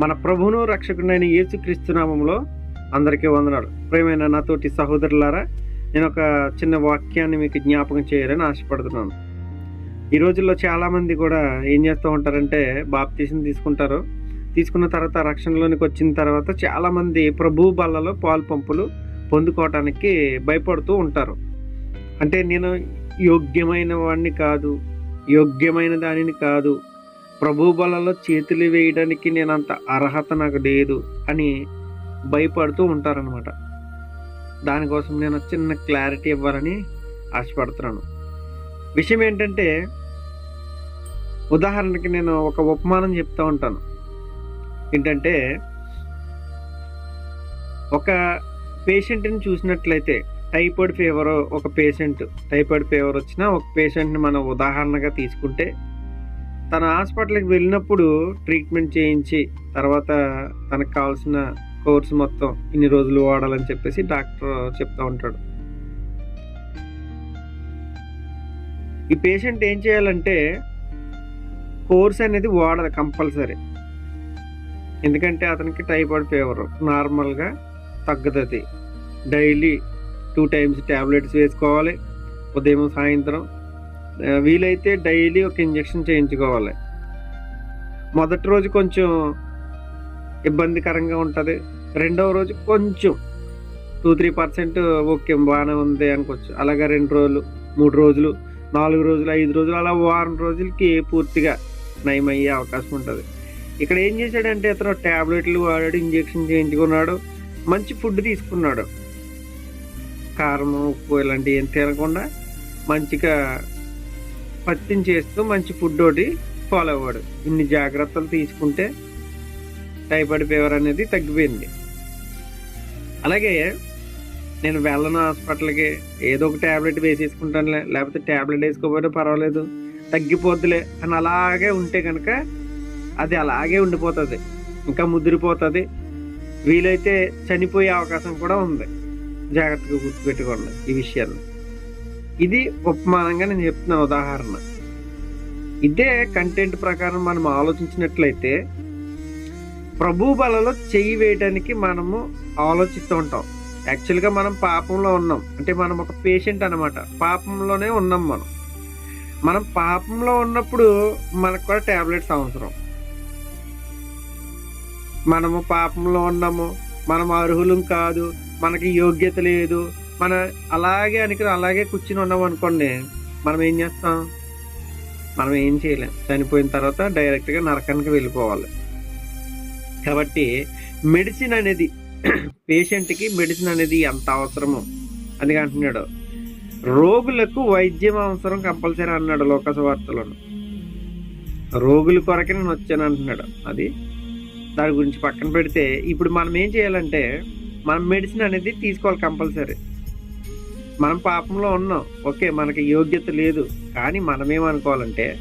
మన ప్రభువును రక్షకుడైన యేసుక్రీస్తునామంలో అందరికీ వందనాలు. ప్రేమైన నాతోటి సహోదరులారా నేను ఒక చిన్న వాక్యాన్ని మీకు జ్ఞాపకం చేయాలని ఆశపడుతున్నాను. ఈ రోజుల్లో చాలామంది కూడా ఏం చేస్తూ ఉంటారంటే బాప్తీసం తీసుకుంటారు. తీసుకున్న తర్వాత రక్షణలోనికి వచ్చిన తర్వాత చాలామంది ప్రభు బల్లలో పాలు పంపులు పొందుకోవటానికి భయపడుతూ ఉంటారు. అంటే నేను యోగ్యమైన వాడిని కాదు యోగ్యమైన దానిని కాదు ప్రభు బలలో చేతులు వేయడానికి నేను అంత అర్హత నాకు లేదు అని భయపడుతూ ఉంటారనమాట దానికోసం నేను చిన్న క్లారిటీ ఇవ్వాలని ఆశపడుతున్నాను. విషయం ఏంటంటే ఉదాహరణకి నేను ఒక ఉపమానం చెప్తూ ఉంటాను. ఏంటంటే ఒక పేషెంట్ని చూసినట్లయితే టైఫాయిడ్ ఫీవర్ ఒక పేషెంట్ టైఫాయిడ్ ఫీవర్ వచ్చినా ఒక పేషెంట్ని మనం ఉదాహరణగా తీసుకుంటే తన హాస్పిటల్కి వెళ్ళినప్పుడు ట్రీట్మెంట్ చేయించి తర్వాత తనకు కావాల్సిన కోర్స్ మొత్తం ఇన్ని రోజులు వాడాలని చెప్పేసి డాక్టర్ చెప్తా ఉంటాడు. ఈ పేషెంట్ ఏం చేయాలంటే కోర్స్ అనేది వాడాలి కంపల్సరీ. ఎందుకంటే అతనికి టైఫాయిడ్ ఫీవర్. నార్మల్గా తగ్గుతుంది. డైలీ టూ టైమ్స్ ట్యాబ్లెట్స్ వేసుకోవాలి. ఉదయం సాయంత్రం వీలైతే డైలీ ఒక ఇంజెక్షన్ చేయించుకోవాలి. మొదటి రోజు కొంచెం ఇబ్బందికరంగా ఉంటుంది. రెండవ రోజు కొంచెం టూ త్రీ పర్సెంట్ ఓకే బాగానే ఉంది అనుకోవచ్చు. అలాగే రెండు రోజులు మూడు రోజులు నాలుగు రోజులు ఐదు రోజులు అలా వారం రోజులకి పూర్తిగా నయమయ్యే అవకాశం ఉంటుంది. ఇక్కడ ఏం చేశాడంటే అతను ట్యాబ్లెట్లు వాడాడు ఇంజెక్షన్ చేయించుకున్నాడు మంచి ఫుడ్ తీసుకున్నాడు. కారం ఉప్పు ఇలాంటివి ఏం తినకుండా మంచిగా పత్తిని చేస్తూ మంచి ఫుడ్ ఒకటి ఫాలో అవ్వాడు. ఇన్ని జాగ్రత్తలు తీసుకుంటే టైఫాయిడ్ ఫీవర్ అనేది తగ్గిపోయింది. అలాగే నేను వెళ్ళను హాస్పిటల్కి ఏదో ఒక ట్యాబ్లెట్ వేసేసుకుంటానులే లేకపోతే ట్యాబ్లెట్ వేసుకోకపోతే పర్వాలేదు తగ్గిపోద్దులే అని అలాగే ఉంటే కనుక అది అలాగే ఉండిపోతుంది ఇంకా ముదిరిపోతుంది. వీలైతే చనిపోయే అవకాశం కూడా ఉంది. జాగ్రత్తగా గుర్తుపెట్టుకోండి ఈ విషయాన్ని. ఇది ఉపమానంగా నేను చెప్తున్న ఉదాహరణ. ఇదే కంటెంట్ ప్రకారం మనం ఆలోచించినట్లయితే ప్రభు బలలో చెయ్యి వేయడానికి మనము ఆలోచిస్తూ ఉంటాం. యాక్చువల్గా మనం పాపంలో ఉన్నాం. అంటే మనం ఒక పేషెంట్ అనమాట పాపంలోనే ఉన్నాం మనం. మనం పాపంలో ఉన్నప్పుడు మనకు కూడా ట్యాబ్లెట్స్ అవసరం. మనము పాపంలో ఉన్నాము. మనం అర్హులం కాదు. మనకి యోగ్యత లేదు. మన అలాగే అనుకుని అలాగే కూర్చుని ఉన్నాం అనుకోండి మనం ఏం చేస్తాం? మనం ఏం చేయలేం. చనిపోయిన తర్వాత డైరెక్ట్గా నరకానికి వెళ్ళిపోవాలి. కాబట్టి మెడిసిన్ అనేది పేషెంట్కి మెడిసిన్ అనేది ఎంత అవసరమో. అని అంటున్నాడు. రోగులకు వైద్యం అవసరం కంపల్సరీ అన్నాడు లోకస వార్తలను. రోగుల కొరకే నేను వచ్చాను అంటున్నాడు. అది దాని గురించి పక్కన పెడితే ఇప్పుడు మనం ఏం చేయాలంటే మనం మెడిసిన్ అనేది తీసుకోవాలి కంపల్సరీ. మనం పాపంలో ఉన్నాం. ఓకే మనకి యోగ్యత లేదు. కానీ మనమేమనుకోవాలంటే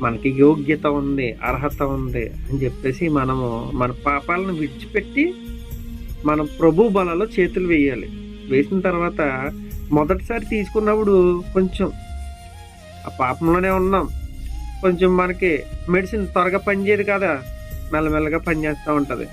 మనకి యోగ్యత ఉంది అర్హత ఉంది అని చెప్పేసి మనము మన పాపాలను విడిచిపెట్టి మనం ప్రభు బలలో చేతులు వేయాలి. వేసిన తర్వాత మొదటిసారి తీసుకున్నప్పుడు కొంచెం ఆ పాపంలోనే ఉన్నాం. కొంచెం మనకి మెడిసిన్ త్వరగా పనిచేయదు కదా మెల్లమెల్లగా పనిచేస్తూ ఉంటుంది.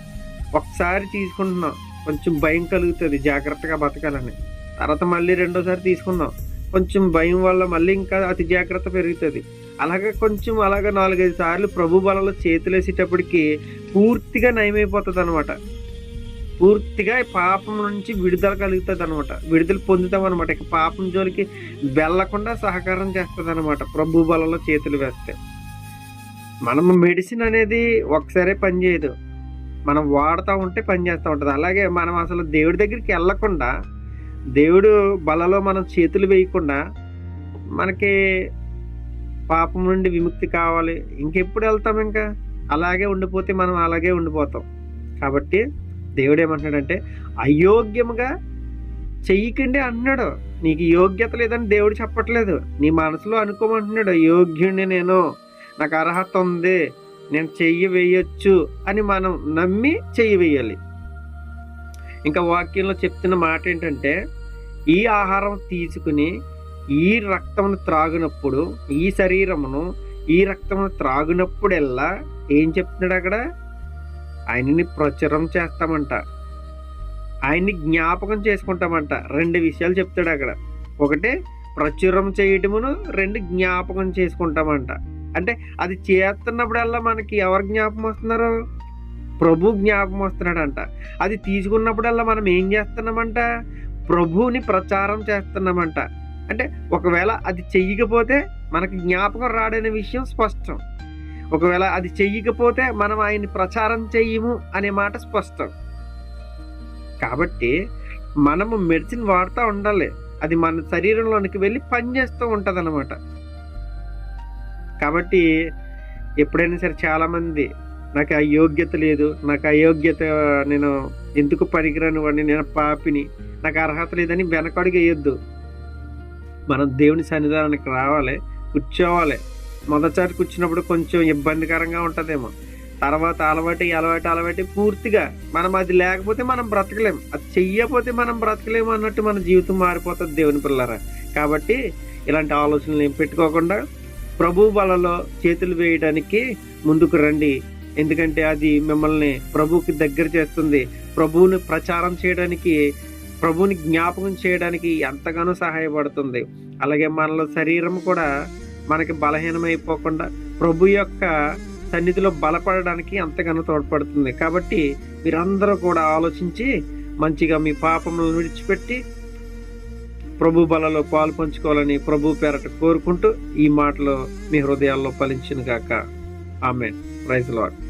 ఒకసారి తీసుకుంటున్నాం. కొంచెం భయం కలుగుతుంది జాగ్రత్తగా బతకాలని. తర్వాత మళ్ళీ రెండోసారి తీసుకుందాం. కొంచెం భయం వల్ల మళ్ళీ ఇంకా అతి జాగ్రత్త పెరుగుతుంది. అలాగే కొంచెం అలాగే నాలుగైదు సార్లు ప్రభు బలంలో చేతులేసేటప్పటికి పూర్తిగా నయమైపోతుంది అనమాట పూర్తిగా పాపం నుంచి విడుదల కలుగుతుంది అనమాట విడుదల పొందుతాం అనమాట ఇక పాపం జోలికి వెళ్ళకుండా సహకారం చేస్తుంది అనమాట ప్రభు బలంలో చేతులు వేస్తే. మనం మెడిసిన్ అనేది ఒకసారే పనిచేయదు మనం వాడుతూ ఉంటే పని చేస్తూ ఉంటుంది. అలాగే మనం అసలు దేవుడి దగ్గరికి వెళ్ళకుండా దేవుడు బలలో మనం చేతులు వేయకుండా మనకి పాపం నుండి విముక్తి కావాలి. ఇంకెప్పుడు వెళ్తాం ఇంకా? అలాగే ఉండిపోతే మనం అలాగే ఉండిపోతాం. కాబట్టి దేవుడు ఏమంటున్నాడంటే అయోగ్యముగా చెయ్యకండి అన్నాడు. నీకు యోగ్యత లేదని దేవుడు చెప్పట్లేదు. నీ మనసులో అనుకోమంటున్నాడు యోగ్యుడిని నేను. నాకు అర్హత ఉంది. నేను చెయ్యి వేయొచ్చు అని మనం నమ్మి చెయ్యి వేయాలి. ఇంకా వాక్యంలో చెప్తున్న మాట ఏంటంటే ఈ ఆహారం తీసుకుని ఈ రక్తమును త్రాగినప్పుడు ఈ శరీరమును ఈ రక్తమును త్రాగినప్పుడెల్లా ఏం చెప్తున్నాడు అక్కడ? ఆయన్ని ప్రచురం చేస్తామంట. ఆయన్ని జ్ఞాపకం చేసుకుంటామంట. రెండు విషయాలు చెప్తాడు అక్కడ. ఒకటి ప్రచురం చేయటమును రెండు జ్ఞాపకం చేసుకుంటామంట. అంటే అది చేస్తున్నప్పుడల్లా మనకి ఎవరు జ్ఞాపకం వస్తున్నారు? ప్రభు జ్ఞాపకం వస్తున్నాడంట. అది తీసుకున్నప్పుడల్లా మనం ఏం చేస్తున్నామంట? ప్రభువుని ప్రచారం చేస్తున్నామంట. అంటే ఒకవేళ అది చెయ్యకపోతే మనకి జ్ఞాపకం రాడనే విషయం స్పష్టం. ఒకవేళ అది చెయ్యకపోతే మనం ఆయన్ని ప్రచారం చెయ్యము అనే మాట స్పష్టం. కాబట్టి మనము మెడిసిన్ వాడుతూ ఉండాలి. అది మన శరీరంలోనికి వెళ్ళి పనిచేస్తూ ఉంటుంది అనమాట కాబట్టి ఎప్పుడైనా సరే చాలామంది నాకు ఆ యోగ్యత లేదు నాకు అయోగ్యత నేను ఎందుకు పనికిరాను వాడిని నేను పాపిని నాకు అర్హత లేదని వెనకడుగు వేయొద్దు. మనం దేవుని సన్నిధానానికి రావాలి కూర్చోవాలి. మొదటిసారి కూర్చున్నప్పుడు కొంచెం ఇబ్బందికరంగా ఉంటుందేమో. తర్వాత అలవాటు అలవాటు అలవాటు పూర్తిగా మనం అది లేకపోతే మనం బ్రతకలేం. అది చెయ్యకపోతే మనం బ్రతకలేము అన్నట్టు మన జీవితం మారిపోతుంది దేవుని పిల్లరా. కాబట్టి ఇలాంటి ఆలోచనలు ఏం పెట్టుకోకుండా ప్రభు బలలో చేతులు వేయడానికి ముందుకు రండి. ఎందుకంటే అది మిమ్మల్ని ప్రభువుకి దగ్గర చేస్తుంది. ప్రభువుని ప్రచారం చేయడానికి ప్రభువుని జ్ఞాపకం చేయడానికి ఎంతగానో సహాయపడుతుంది. అలాగే మనలో శరీరం కూడా మనకి బలహీనమైపోకుండా ప్రభు యొక్క సన్నిధిలో బలపడడానికి ఎంతగానో తోడ్పడుతుంది. కాబట్టి మీరందరూ కూడా ఆలోచించి మంచిగా మీ పాపములను విడిచిపెట్టి ప్రభు బలలో పాలు పంచుకోవాలని ప్రభు పేరట కోరుకుంటూ ఈ మాటలు మీ హృదయాల్లో ఫలించిన గాక. Praise the Lord.